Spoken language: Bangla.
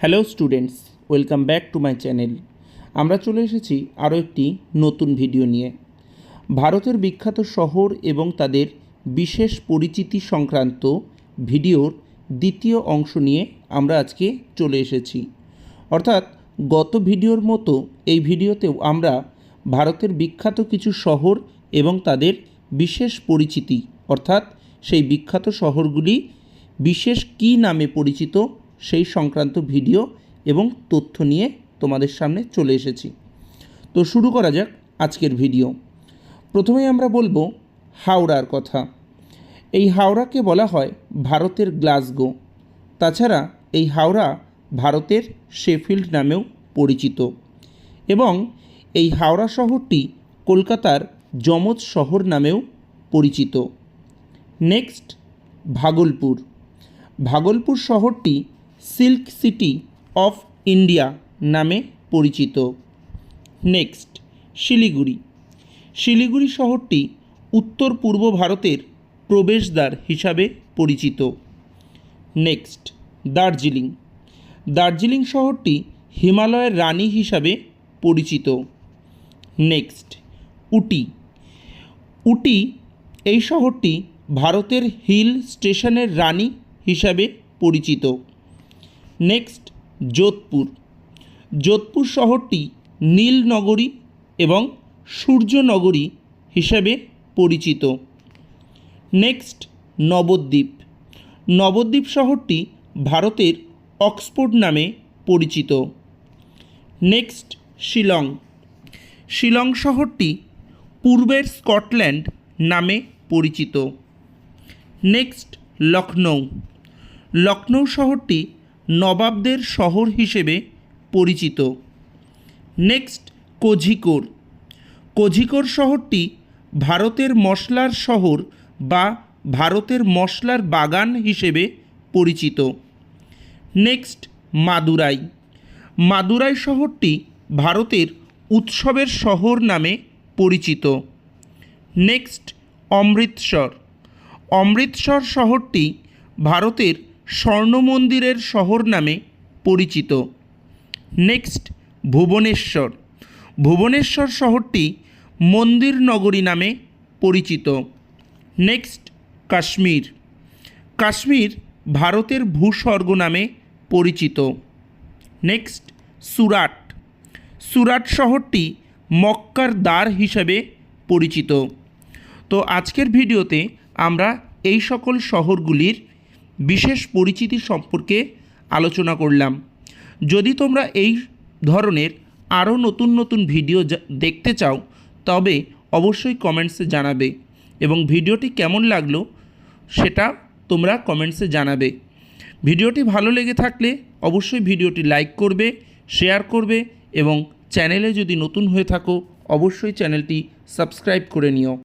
Hello students, welcome back to my channel. আমরা চলে এসেছি আরও একটি নতুন ভিডিও নিয়ে। ভারতের বিখ্যাত শহর এবং তাদের বিশেষ পরিচিতি সংক্রান্ত ভিডিওর দ্বিতীয় অংশ নিয়ে আমরা আজকে চলে এসেছি। অর্থাৎ গত ভিডিওর মতো এই ভিডিওতেও আমরা ভারতের বিখ্যাত কিছু শহর এবং তাদের বিশেষ পরিচিতি, অর্থাৎ সেই বিখ্যাত শহরগুলি বিশেষ কী নামে পরিচিত সেই সংক্রান্ত ভিডিও এবং তথ্য নিয়ে তোমাদের সামনে চলে এসেছি। তো শুরু করা যাক আজকের ভিডিও। প্রথমেই আমরা বলব হাওড়ার কথা। এই হাওড়াকে বলা হয় ভারতের গ্লাসগো। তাছাড়া এই হাওড়া ভারতের শেফিল্ড নামেও পরিচিত। এবং এই হাওড়া শহরটি কলকাতার যমজ শহর নামেও পরিচিত। নেক্সট, ভাগলপুর। ভাগলপুর শহরটি সিল্ক সিটি অফ ইন্ডিয়া নামে পরিচিত। নেক্সট, শিলিগুড়ি। শিলিগুড়ি শহরটি উত্তর পূর্ব ভারতের প্রবেশদ্বার হিসাবে পরিচিত। নেক্সট, দার্জিলিং। দার্জিলিং শহরটি হিমালয়ের রানী হিসাবে পরিচিত। নেক্সট, উটি। উটি এই শহরটি ভারতের হিল স্টেশনের রানী হিসাবে পরিচিত। নেক্সট যোধপুর যোধপুর শহরটি নীল নগরী এবং সূর্যনগরী হিসাবে পরিচিত। নেক্সট নবদ্বীপ। নবদ্বীপ শহরটি ভারতের অক্সফোর্ড নামে পরিচিত। নেক্সট শিলং। শিলং শহরটি পূর্বের স্কটল্যান্ড নামে পরিচিত। নেক্সট লখনৌ লখনৌ শহরটি নবাবদের শহর হিসেবে পরিচিত। নেক্সট কোঝিকোর কোঝিকোর শহরটি ভারতের মশলার শহর বা ভারতের মশলার বাগান হিসেবে পরিচিত। নেক্সট, মাদুরাই। মাদুরাই শহরটি ভারতের উৎসবের শহর নামে পরিচিত। নেক্সট, অমৃতসর। অমৃতসর শহরটি ভারতের স্বর্ণ মন্দিরের শহর নামে পরিচিত। নেক্সট ভুবনেশ্বর। ভুবনেশ্বর শহরটি মন্দির নগরী নামে পরিচিত। নেক্সট কাশ্মীর। কাশ্মীর ভারতের ভূস্বর্গ নামে পরিচিত। নেক্সট সুরাট। সুরাট শহরটি মক্কার দ্বার হিসাবে পরিচিত। তো আজকের ভিডিওতে আমরা এই সকল শহরগুলির বিশেষ পরিচিতি সম্পর্কে আলোচনা করলাম। যদি তোমরা এই ধরনের আরও নতুন নতুন ভিডিও দেখতে চাও, তবে অবশ্যই কমেন্টসে জানাবে এবং ভিডিওটি কেমন লাগল সেটা তোমরা কমেন্টসে জানাবে। ভিডিওটি ভালো লেগে থাকলে অবশ্যই ভিডিওটি লাইক করবে শেয়ার করবে এবং চ্যানেলে যদি নতুন হয়ে থাকো, অবশ্যই চ্যানেলটি সাবস্ক্রাইব করে নিও।